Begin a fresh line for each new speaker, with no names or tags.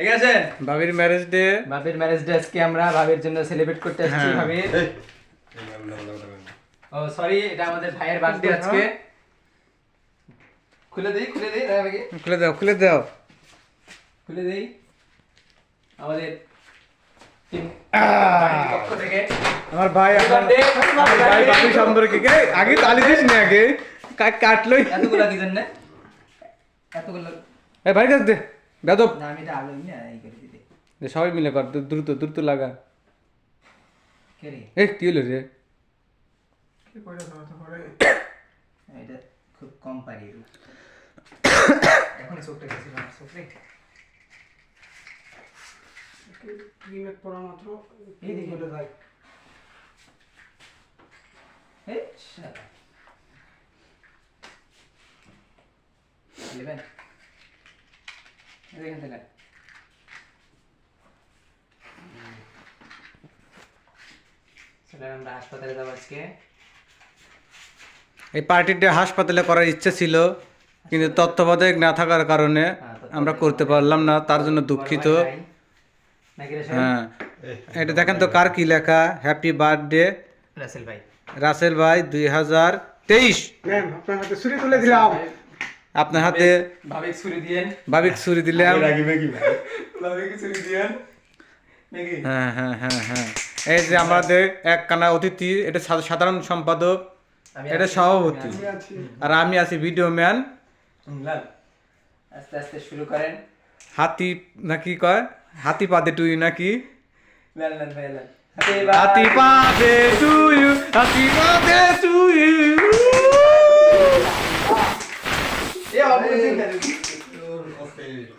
ঠিক আছে?
ভাবির ম্যারেজ ডে
ভাবির ম্যারেজ ডে আজকে আমরা ভাবির জন্য সেলিব্রেট করতে আসছি
হ্যাঁ।
ভাবির ও সরি এটা আমাদের ভাইয়ের বার্থডে আজকে। খুলে দেই খুলে দেই দাঁড়া ভাই
খুলে দাও খুলে দাও।
খুলে দেই। আমাদের টিম পক্ষ থেকে।
আমার ভাই আমার ভাই বাপি সম্পর্কে আগে তালি দিস না আগে।
এতগুলো কি জন্য? এতগুলো
এ ভাই কাছ দে। সবাই মিলে কর দ্রুত দ্রুত লাগা। এই কি হলো রে?
খুব কম পারি এখন চোখটা গেছিলাম চোখটা
ক্রিমের পড়া মাত্র?
এই দিকে
হলো যায়
এখান থেকে আমরা হাসপাতালে যাব আজকে
এই পার্টিটা হাসপাতালে করার ইচ্ছে ছিল কিন্তু তত্ত্বাবধায়ক না থাকার কারণে আমরা করতে পারলাম না তার জন্য দুঃখিত হ্যাঁ এটা দেখেন তো কার কি লেখা হ্যাপি বার্থডে
রাসেল ভাই
রাসেল ভাই দুই হাজার তেইশ
আপনার হাতে
ভাবে ছুরি দিয়েন।
ভাবিক ছুরি দিলাম।
ভাবে ছুরি দিয়েন।
হ্যাঁ হ্যাঁ হ্যাঁ হ্যাঁ। এই যে আমাদের এক কানা অতিথি এটা সাধারণ সম্পাদক এটা সভাপতি। আর আমি আছি ভিডিও ম্যান।
আস্তে আস্তে শুরু করেন।
হাতি নাকি কয়? হাতি পাতে টুই নাকি?
হাতি লাল ভাই লাল
হাতি পাতে টুই। হাতি পাতে টুই
এ অপোজিট